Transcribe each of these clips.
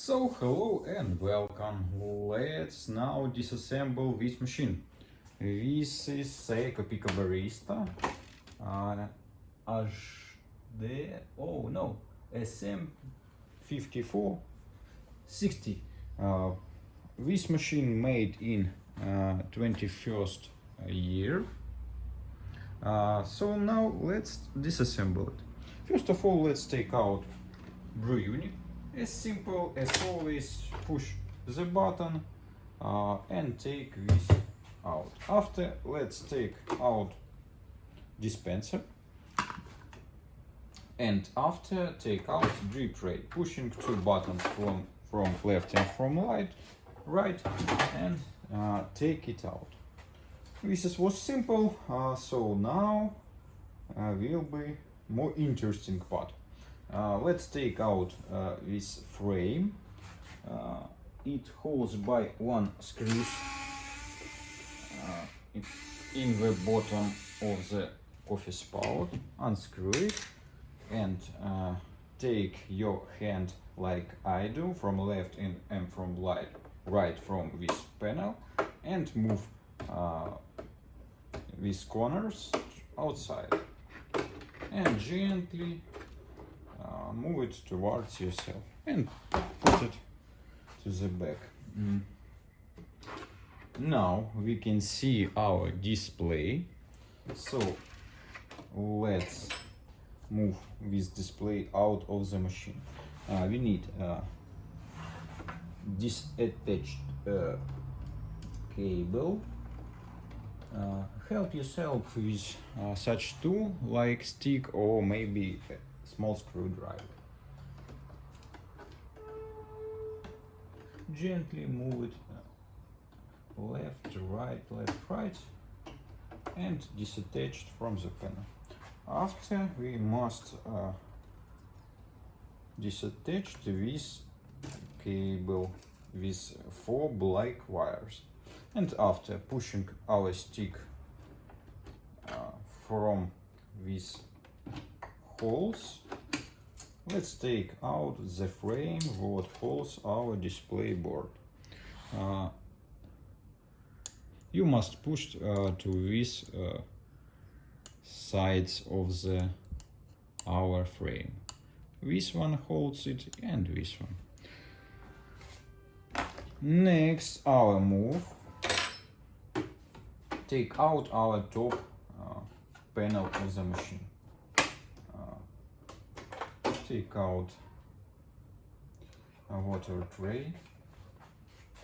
So hello and welcome. Let's now disassemble this machine. This is Seiko Pico Barista. Uh, HD, oh no, SM5460. Uh, this machine made in uh, 21st year. Uh, so now let's disassemble it. First of all, let's take out brew unit. As simple as always, push the button uh, and take this out. After, let's take out dispenser. And after, take out drip tray, pushing two buttons from, from left and from right, right and uh, take it out. This was simple, uh, so now uh, will be more interesting part. Uh, let's take out uh, this frame. Uh, it holds by one screw in, the bottom of the coffee spout. Unscrew it and take your hand like I do from left and, and from right, right from this panel and move uh, these corners outside and gently uh, move it towards yourself and put it to the back. Mm. Now we can see our display. So let's move this display out of the machine. Uh, we need uh, this attached uh, cable. Uh, help yourself with uh, such tool like stick or maybe small screwdriver. Gently move it uh, left, right, left, right, and disattached from the panel. After we must uh, disattach this cable with four black wires. And after pushing our stick uh, from these holes, let's take out the frame what holds our display board. Uh, you must push uh, to these uh, sides of the our frame. This one holds it and this one. Next, our move. Take out our top uh, panel of the machine. Take out a water tray,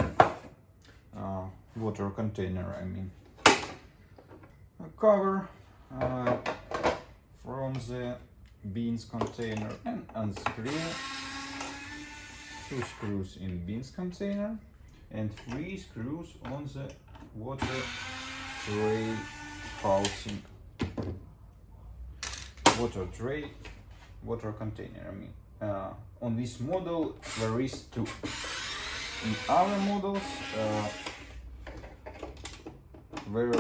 uh, water container, I mean. A cover uh, from the beans container and unscrew two screws in beans container and three screws on the water tray housing water tray water container I mean uh, on this model there is two. In other models uh, there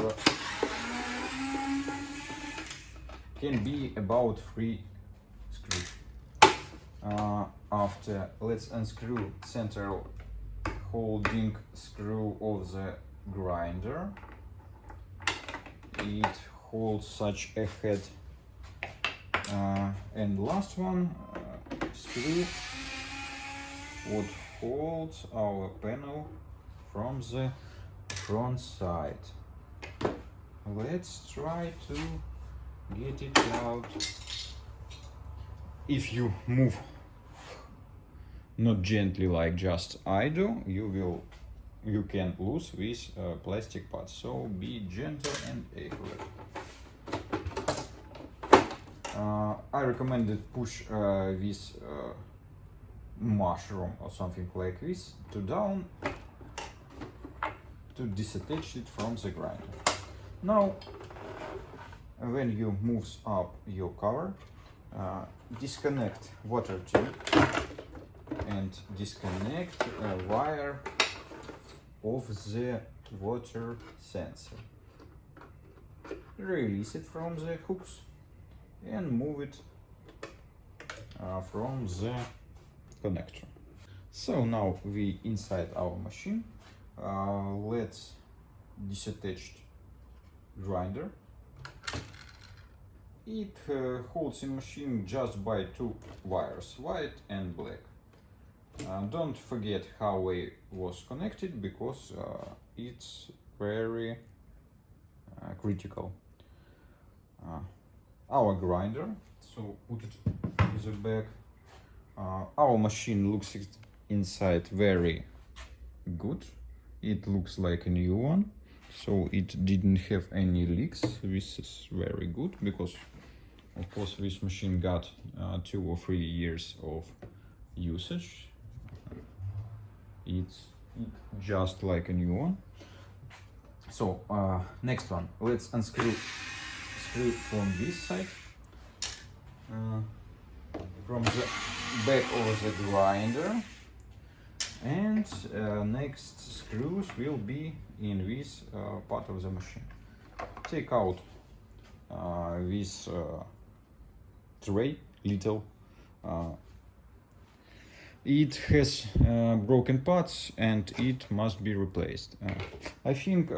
can be about three screws. Uh, after let's unscrew central holding screw of the grinder. It holds such a head and last one uh, screw what holds our panel from the front side let's try to get it out if you move not gently like just I do, you will you can lose this uh, plastic part. So be gentle and accurate. Uh, I recommended push uh, this uh, mushroom or something like this to down to disattach it from the grinder. Now, when you move up your cover, uh, disconnect water tube and disconnect a wire of the water sensor. Release it from the hooks and move it uh, from the connector. So now we inside our machine. Uh, let's disattached grinder. It uh, holds in machine just by two wires, white and black. Uh, don't forget how it was connected because uh, it's very uh, critical. Uh, our grinder, so put it in the back. Uh, our machine looks inside very good. It looks like a new one, so it didn't have any leaks. This is very good because, of course, this machine got uh, two or three years of usage. It's just like a new one. So uh, next one, let's unscrew screw from this side, uh, from the back of the grinder, and uh, next screws will be in this uh, part of the machine. Take out uh, this uh, tray, little. Uh, it has uh, broken parts and it must be replaced. I think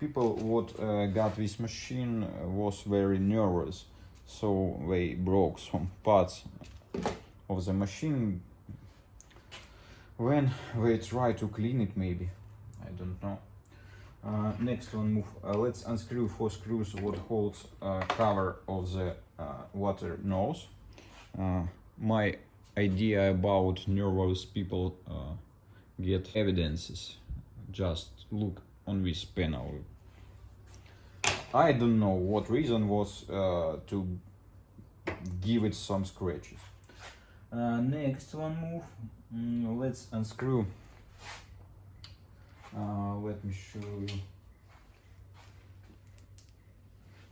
people what uh, got this machine uh, was very nervous, so they broke some parts of the machine when they try to clean it. Maybe I don't know. Uh, next one move. Uh, let's unscrew four screws what holds uh, cover of the uh, water nose. Uh, my idea about nervous people get evidences. Just look on this panel. I don't know what reason was uh, to give it some scratches. Uh, next one move. Mm, let's unscrew. Uh, let me show you.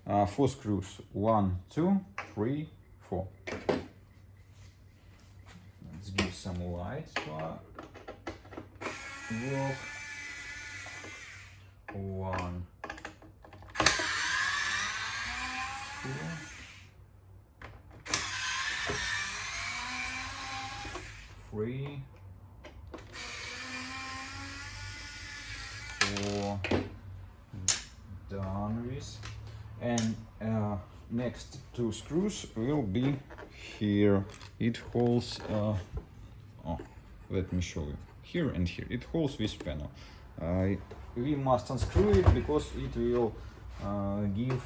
Uh, four screws. One, two, three, four. Let's give some light to our work. One, two, three, four. Done with. And uh, next two screws will be here. It holds. Uh, oh, let me show you. Here and here. It holds this panel. We must unscrew it because it will uh, give.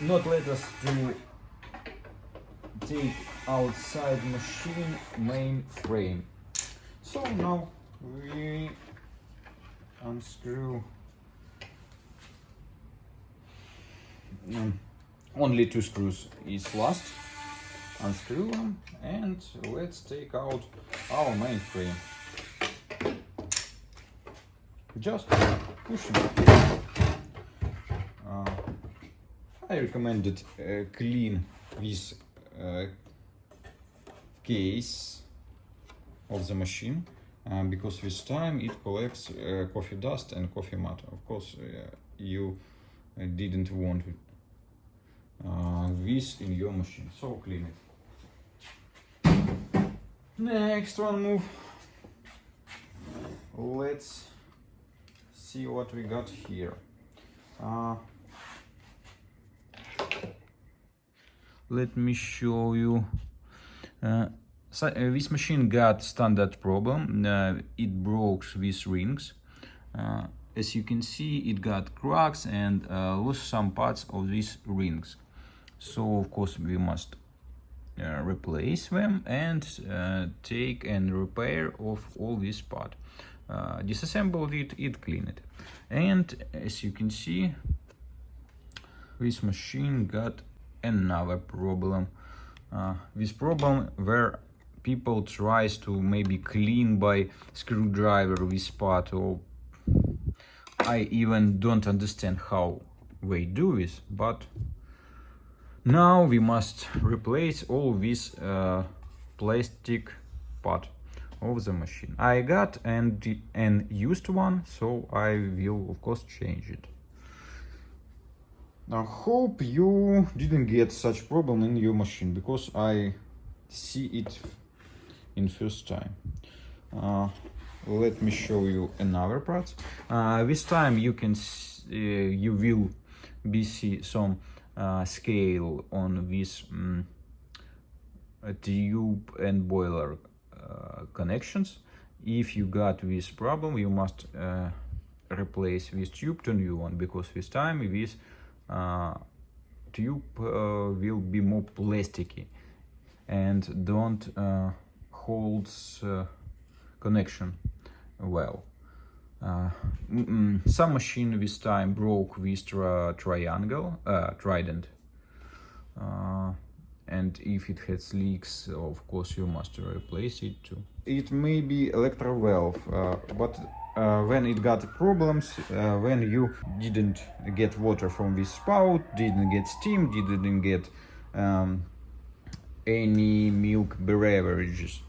Not let us to take outside machine main frame. So now we unscrew Mm, only two screws is last unscrew them and let's take out our main frame just pushing uh, I recommended uh, clean this uh, case of the machine uh, because with time it collects uh, coffee dust and coffee matter. Of course, uh, you uh, didn't want uh, this in your machine, so clean it. Next one move. Let's see what we got here. Uh, let me show you. Uh, so, uh, this machine got standard problem. Uh, it broke these rings. Uh, as you can see, it got cracks and uh, lost some parts of these rings. So of course we must uh, replace them and uh, take and repair of all this part. Uh, disassemble it, it clean it. And as you can see, this machine got another problem. Uh, this problem where people tries to maybe clean by screwdriver this part or I even don't understand how they do this, but now we must replace all this uh, plastic part of the machine. I got and an used one, so I will of course change it. I hope you didn't get such problem in your machine because I see it in first time. Uh, let me show you another part. Uh, this time you can uh, you will be see some uh, scale on this uh, tube and boiler connections. If you got this problem, you must uh, replace this tube to new one because this time this uh, tube uh, will be more plasticky and don't uh, holds uh, connection well. Uh, mm, mm, some machine this time broke this tri- triangle, uh, trident. Uh, and if it has leaks, of course you must replace it too. It may be electro valve, uh, but uh, when it got problems, uh, when you didn't get water from this spout, didn't get steam, didn't get um, any milk beverages.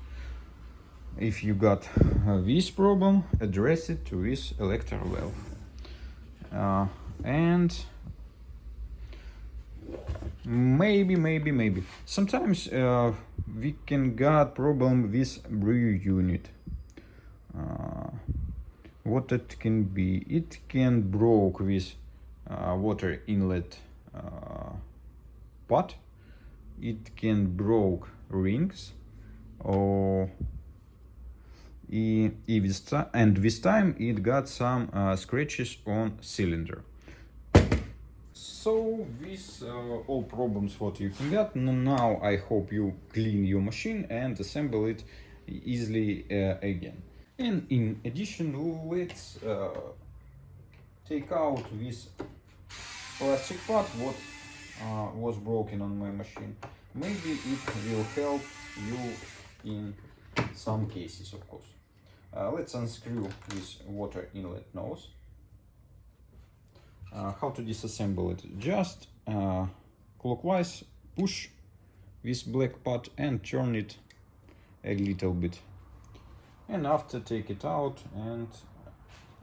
If you got uh, this problem, address it to this electro valve. Uh, and maybe, maybe, maybe. Sometimes uh, we can got problem with brew unit. Uh, what it can be? It can broke with uh, water inlet uh, pot. It can broke rings or and this time it got some uh, scratches on cylinder. So these uh, all problems what you can get. Now I hope you clean your machine and assemble it easily uh, again. And in addition, let's uh, take out this plastic part what uh, was broken on my machine. Maybe it will help you in some cases, of course. Uh, let's unscrew this water inlet nose. Uh, how to disassemble it? Just uh, clockwise push this black part and turn it a little bit. And after take it out and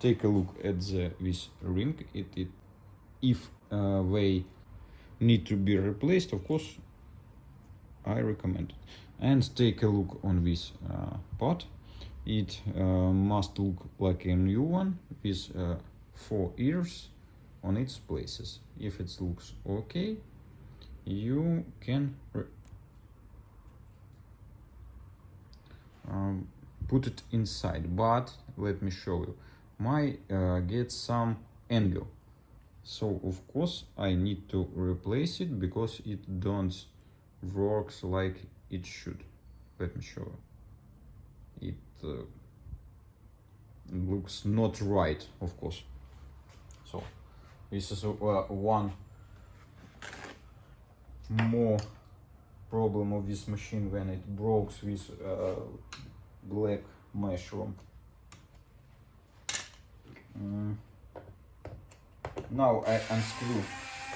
take a look at the this ring. It, it if uh, they need to be replaced, of course, I recommend it. And take a look on this uh, part. It uh, must look like a new one with uh, four ears on its places. If it looks okay, you can um, put it inside. But let me show you. My uh, get some angle. So of course I need to replace it because it don't works like it should. Let me show. It uh, looks not right, of course. So this is uh, one more problem of this machine when it broke with uh, black mushroom. Mm. Now I unscrew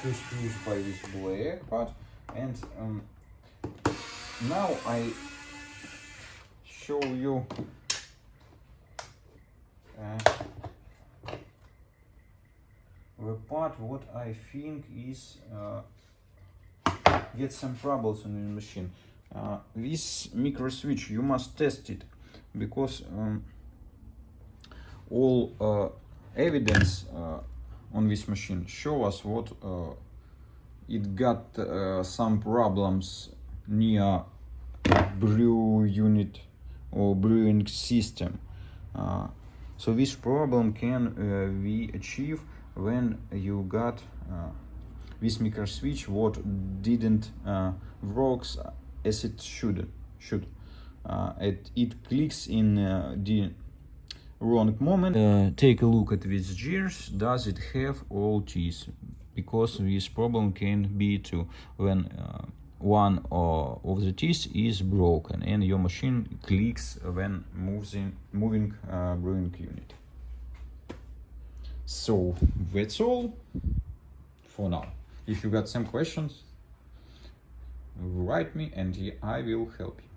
two screws by this black part and um, now I show you uh, the part what I think is uh, get some troubles in the machine. Uh, this micro switch you must test it because um, all uh, evidence uh, on this machine show us what uh, it got some problems near brew unit or brewing system. So this problem can be achieved when you got uh, this micro switch what didn't uh, works as it should should. Uh, it, it clicks in the wrong moment. Take a look at these gears. Does it have all teeth? Because this problem can be to when one of the teeth is broken and your machine clicks when moves in, moving uh, brewing unit. So that's all for now. If you got some questions, write me and I will help you.